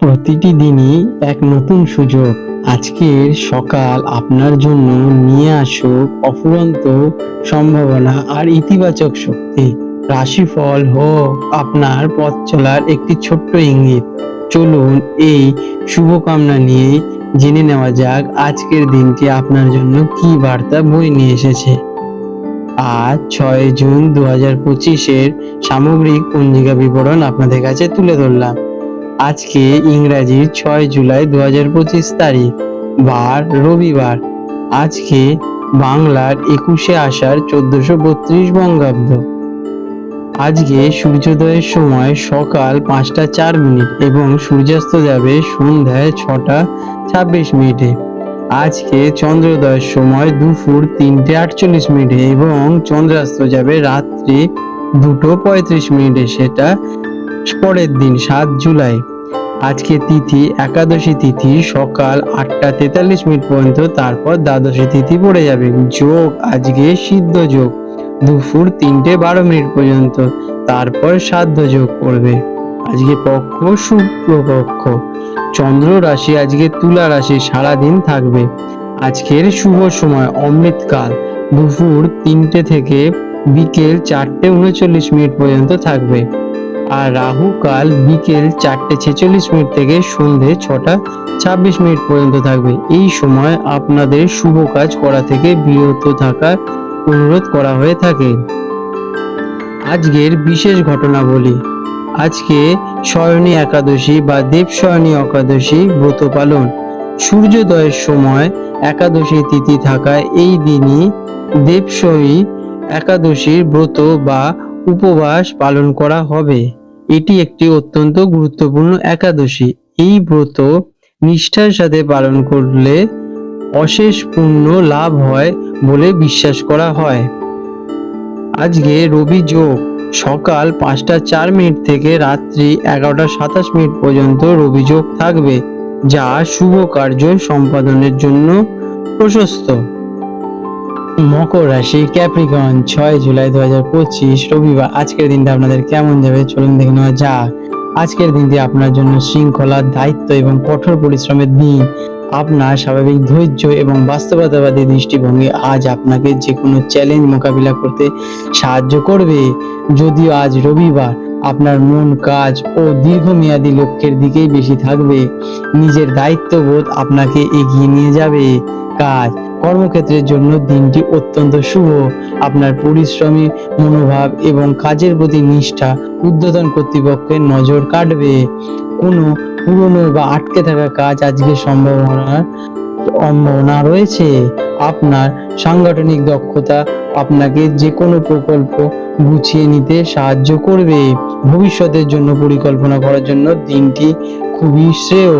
প্রতিটি দিনই এক নতুন সুযোগ। আজকের সকাল আপনার জন্য নিয়ে আসুক অফুরন্ত সম্ভাবনা আর ইতিবাচক শক্তি। রাশিফল হোক আপনার পথ চলার একটি ছোট্ট ইঙ্গিত। চলুন এই শুভকামনা নিয়ে জেনে নেওয়া যাক আজকের দিনটি আপনার জন্য কি বার্তা বই নিয়ে এসেছে। আজ ছয় জুন দু হাজার পঁচিশের সামগ্রিক পঞ্জিকা বিবরণ আপনাদের কাছে তুলে ধরলাম। আজকে ইংরাজির ছয় জুলাই দু হাজার পঁচিশ তারিখ, বার রবিবার। আজকে বাংলার একুশে আষাঢ় চোদ্দশো বত্রিশ বঙ্গাব্দ। আজকে সূর্যোদয়ের সময় সকাল পাঁচটা চার মিনিট এবং সূর্যাস্ত যাবে সন্ধ্যায় ছটা ছাব্বিশ মিনিটে। আজকে চন্দ্রোদয়ের সময় দুপুর তিনটে আটচল্লিশ মিনিটে এবং চন্দ্রাস্ত যাবে রাত্রি দুটো পঁয়ত্রিশ মিনিটে। সেটা পরের দিন সাত জুলাই। আজকে তিথি, একাদশী তিথি, সকাল আটটা তেতাল্লিশ মিনিট পর্যন্ত, তারপর দ্বাদশী তিথি পড়ে যাবে। যোগ, আজকে সিদ্ধ যোগ। দুপুর তিনটে বারো মিনিট পর্যন্ত, তারপর সাধ্য যোগ পড়বে। আজকে পক্ষ শুক্রপক্ষ চন্দ্র রাশি, আজকে তুলা রাশি, সারাদিন থাকবে। আজকের শুভ সময়, অমৃতকাল। দুপুর তিনটে থেকে বিকেল চারটে উনচল্লিশ মিনিট পর্যন্ত থাকবে। আর রাহু কাল বিকেল চারটে ছেচল্লিশ মিনিট থেকে সন্ধে ছটা ছাব্বিশ মিনিট পর্যন্ত থাকবে। এই সময় আপনাদের শুভ কাজ করা থেকে বিরত থাকার অনুরোধ করা হয়ে থাকে। আজকের বিশেষ ঘটনা বলি আজকে শয়নী একাদশী বা দেব দেবশয়নী একাদশী ব্রত পালন। সূর্যোদয়ের সময় একাদশী তিথি থাকায় এই দিনই দেবশয়ী একাদশীর ব্রত বা উপবাস পালন করা হবে। এটি একটি অত্যন্ত গুরুত্বপূর্ণ একাদশী। এই ব্রত নিষ্ঠার সাথে পালন করলে অশেষ পুণ্য লাভ হয় বলে বিশ্বাস করা হয়। আজকে রবি যোগ, সকাল পাঁচটা চার মিনিট থেকে রাত্রি এগারোটা সাতাশ মিনিট পর্যন্ত রবি যোগ থাকবে, যা শুভ কার্য সম্পাদনের জন্য প্রশস্ত। মকর রাশি ক্যাপ্রিকন ছয় জুলাই দু হাজার পঁচিশ, রবিবার। আজকের দিনটা আপনাদের কেমন যাবে? চলুন দেখে নেওয়া যাক। আজকের দিনটি আপনার জন্য শৃঙ্খলা, দায়িত্ব এবং কঠোর পরিশ্রমের দিন। আপনার স্বাভাবিক ধৈর্য এবং বাস্তবতাবাদী দৃষ্টিভঙ্গি আজ আপনাকে যে কোনো চ্যালেঞ্জ মোকাবিলা করতে সাহায্য করবে। যদিও আজ রবিবার আপনার মন, কাজ ও দীর্ঘমেয়াদী লক্ষ্যের দিকেই বেশি থাকবে। নিজের দায়িত্ববোধ আপনাকে এগিয়ে নিয়ে যাবে। কাজ কর্মক্ষেত্রের জন্য দিনটি অত্যন্ত শুভ। আপনার পরিশ্রমী মনোভাব এবং কাজের প্রতি নিষ্ঠা উদ্বোধন কর্তৃপক্ষের নজর কাটবে কোনো পুরনো বা আটকে থাকা কাজ আজকে সম্ভাবনা সম্ভাবনা রয়েছে। আপনার সাংগঠনিক দক্ষতা আপনাকে যে কোনো প্রকল্প গুছিয়ে নিতে সাহায্য করবে। ভবিষ্যতের জন্য পরিকল্পনা করার জন্য দিনটি খুবই শ্রেয়।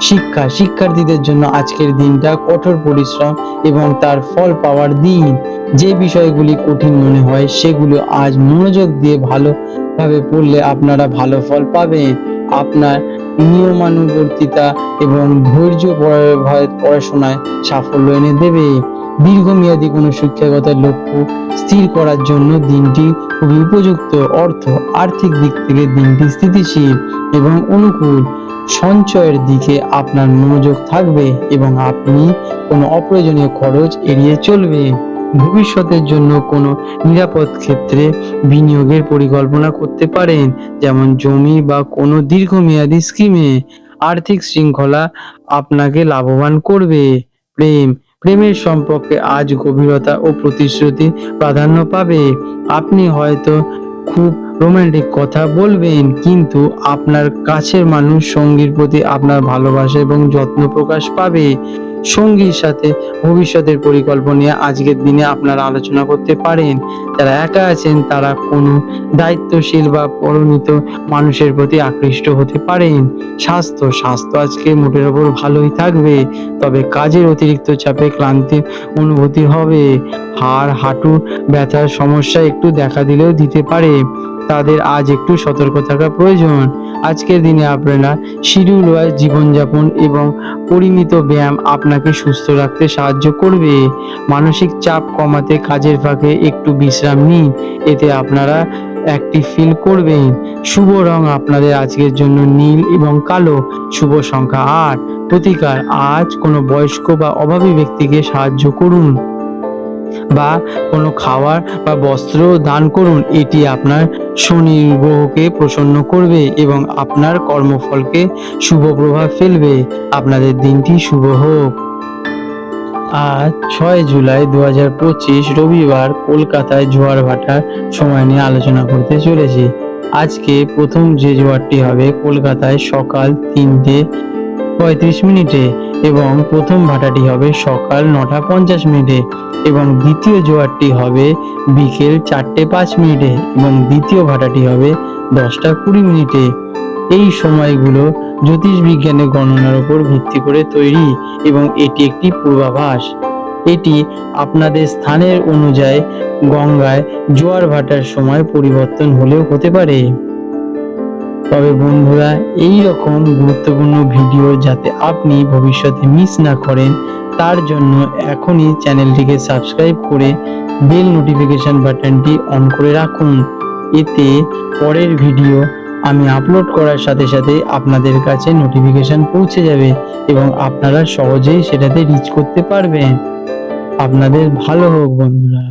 শিক্ষা, শিক্ষার্থীদের জন্য আজকের দিনটা কঠোর পরিশ্রম এবং তার ফল পাওয়ার দিন। যে বিষয়গুলি কঠিন মনে হয়, সেগুলো আজ মনোযোগ দিয়ে ভালোভাবে পড়লে আপনারা ভালো ফল পাবেন। আপনার নিয়মানুবর্তিতা এবং ধৈর্য পড়াশোনায় সাফল্য এনে দেবে। দীর্ঘমেয়াদী কোনো শিক্ষাগত লক্ষ্য স্থির করার জন্য দিনটি খুবই উপযুক্ত। অর্থ, আর্থিক দিক থেকে দিনটি স্থিতিশীল। এবং অনুকূল সঞ্চয়ের দিকে আপনার মনোযোগ থাকবে এবং আপনি কোনো অপ্রয়োজনীয় খরচ এড়িয়ে চলবে। ভবিষ্যতের জন্য কোনো নিরাপদ ক্ষেত্রে বিনিয়োগের পরিকল্পনা করতে পারেন, যেমন জমি বা কোনো দীর্ঘমেয়াদী স্কিমে। আর্থিক শৃঙ্খলা আপনাকে লাভবান করবে। প্রেম, প্রেমের সম্পর্কে আজ গভীরতা ও প্রতিশ্রুতি প্রাধান্য পাবে। আপনি হয়তো খুব রোমান্টিক কথা বলবেন, কিন্তু আপনার কাছের মানুষ সঙ্গীর প্রতি আপনার ভালোবাসা এবং যত্ন প্রকাশ পাবে। সঙ্গীর সাথে ভবিষ্যতের পরিকল্পনা নিয়ে আজকের দিনে আপনারা আলোচনা করতে পারেন। যারা একা আছেন, তারা কোনো দায়িত্বশীল বা পরিণত মানুষের প্রতি আকৃষ্ট হতে পারেন। স্বাস্থ্য স্বাস্থ্য আজকে মোটের ওপর ভালোই থাকবে, তবে কাজের অতিরিক্ত চাপে ক্লান্তি অনুভূতি হবে। হাড়, হাঁটু ব্যথার সমস্যা একটু দেখা দিলেও দিতে পারে। তাদের আজ একটু সতর্ক থাকা প্রয়োজন। আজকের দিনে আপনারা শিডিউল ওয়াইজ জীবনযাপন এবং পরিমিত ব্যায়াম আপনাকে সুস্থ রাখতে সাহায্য করবে। মানসিক চাপ কমাতে কাজের ফাঁকে একটু বিশ্রাম নিন। এতে আপনারা অ্যাক্টিভ ফিল করবেন। শুভ রং আপনাদের আজকের জন্য নীল এবং কালো। শুভ সংখ্যা আট। প্রতিকার, আজ কোনো বয়স্ক বা অভাবী ব্যক্তিকে সাহায্য করুন। বা কোনো খাবার বা বস্ত্র দান করুন, এটি আপনার শনি গ্রহকে প্রসন্ন করবে এবং আপনার কর্মফলকে শুভ প্রভাব ফেলবে। আপনাদের দিনটি শুভ হোক। আজ ছয় জুলাই দু হাজার পঁচিশ রবিবার কলকাতায় জোয়ার ভাটার সময় নিয়ে আলোচনা করতে চলেছি। আজকে প্রথম যে জোয়ারটি হবে কলকাতায় সকাল তিনটে পঁয়ত্রিশ মিনিটে এবং প্রথম ভাটাটি হবে সকাল নটা পঞ্চাশ মিনিটে এবং দ্বিতীয় জোয়ারটি হবে বিকেল চারটে পাঁচ মিনিটে এবং দ্বিতীয় ভাটাটি হবে দশটা কুড়ি মিনিটে। এই সময়গুলো জ্যোতিষ বিজ্ঞানের গণনার উপর ভিত্তি করে তৈরি এবং এটি একটি পূর্বাভাস। এটি আপনাদের স্থানের অনুযায়ী গঙ্গায় জোয়ার ভাটার সময় পরিবর্তন হলেও হতে পারে। তবে বন্ধুরা এই রকম গুরুত্বপূর্ণ ভিডিও যাতে আপনি ভবিষ্যতে মিস না করেন, তার জন্য এখনই চ্যানেলটিকে সাবস্ক্রাইব করে বেল নোটিফিকেশন বাটনটি অন করে রাখুন। এতে পরের ভিডিও আমি আপলোড করার সাথে সাথে আপনাদের কাছে নোটিফিকেশন পৌঁছে যাবে এবং আপনারা সহজেই সেটাতে রিচ করতে পারবেন। আপনাদের ভালো হোক বন্ধুরা।